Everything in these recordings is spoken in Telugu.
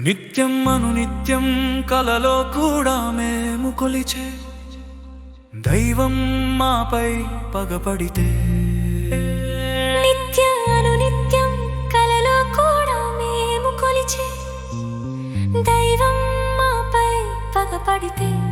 నిత్యం అను నిత్యం కలలో కూడా మేము కొలిచే దైవం మాపై పగపడితే. నిత్య అనునిత్యం కలలో కూడా మేము కొలిచే దైవం మాపై పగపడితే.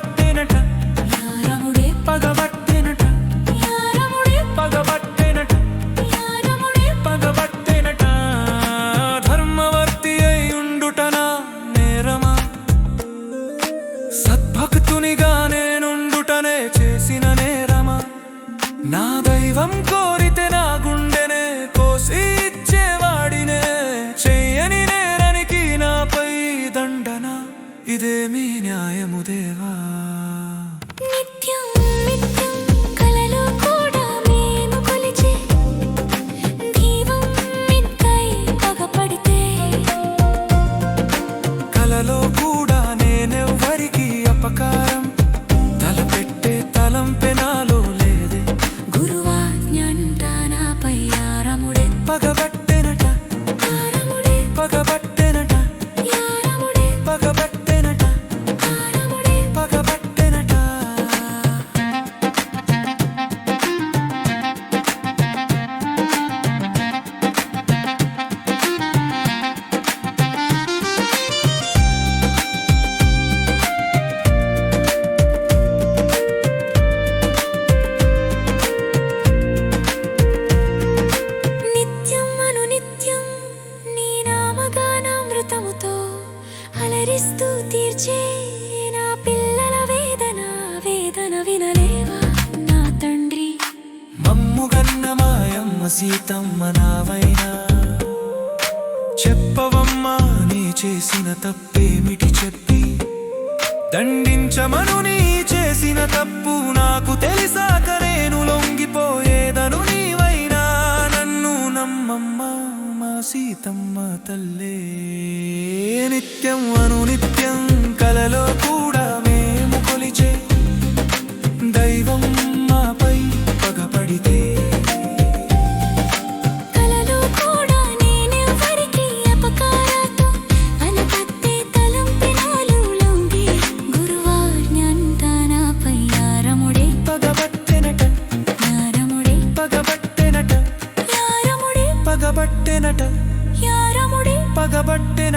దైవం కోరితే నా గుండెనే కోసి ఇచ్చేవాడినే చెయ్యని నేరానికి నాపై దండన ఇదేమీ న్యాయము దేవా పగబట్టెనట. యారముడే అలరిస్తూ తీర్చే నా పిల్లల వేదన వేదన వినలేవా నా తండ్రి? మమ్ముగన్న మాయమ్మ సీతమ్మ నావైనా. చెప్పవమ్మా నీ చేసిన తప్పేమిటి చెప్పి. దండించమను నీ చేసిన తప్పు నాకు తెలిసాక సీతమ్మ తల్లే. నిత్యం అను నిత్యం యారముడే